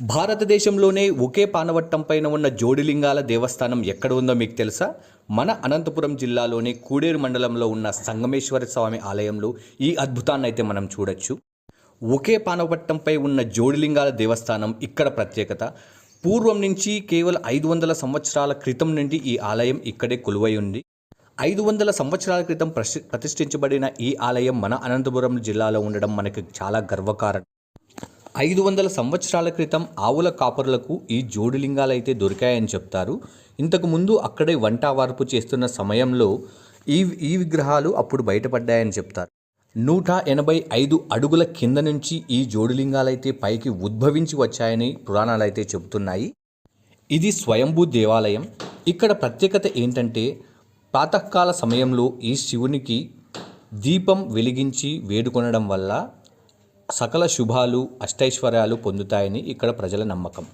భారతదేశంలోనే ఒకే పానవట్టం పైన ఉన్న జోడిలింగాల దేవస్థానం ఎక్కడ ఉందో మీకు తెలుసా? మన అనంతపురం జిల్లాలోని కూడేరు మండలంలో ఉన్న సంగమేశ్వర స్వామి ఆలయంలో ఈ అద్భుతాన్ని అయితే మనం చూడొచ్చు. ఒకే పానవట్టంపై ఉన్న జోడిలింగాల దేవస్థానం ఇక్కడ ప్రత్యేకత. పూర్వం నుంచి కేవలం ఐదు వందల సంవత్సరాల క్రితం నుండి ఈ ఆలయం ఇక్కడే కొలువై ఉంది. ఐదు వందల సంవత్సరాల క్రితం ప్రతిష్ఠించబడిన ఈ ఆలయం మన అనంతపురం జిల్లాలో ఉండడం మనకి చాలా గర్వకారణం. ఐదు వందల సంవత్సరాల క్రితం ఆవుల కాపరులకు ఈ జోడిలింగాలు అయితే దొరికాయని చెప్తారు. ఇంతకుముందు అక్కడే వంట వార్పు చేస్తున్న సమయంలో ఈ ఈ విగ్రహాలు అప్పుడు బయటపడ్డాయని చెప్తారు. నూట ఎనభై ఐదు అడుగుల కింద నుంచి ఈ జోడిలింగాలైతే పైకి ఉద్భవించి వచ్చాయని పురాణాలు అయితే చెబుతున్నాయి. ఇది స్వయంభూ దేవాలయం. ఇక్కడ ప్రత్యేకత ఏంటంటే ప్రాతకాల సమయంలో ఈ శివునికి దీపం వెలిగించి వేడుకొనడం వల్ల సకల శుభాలు అష్టైశ్వర్యాలు పొందుతాయని ఇక్కడ ప్రజల నమ్మకం.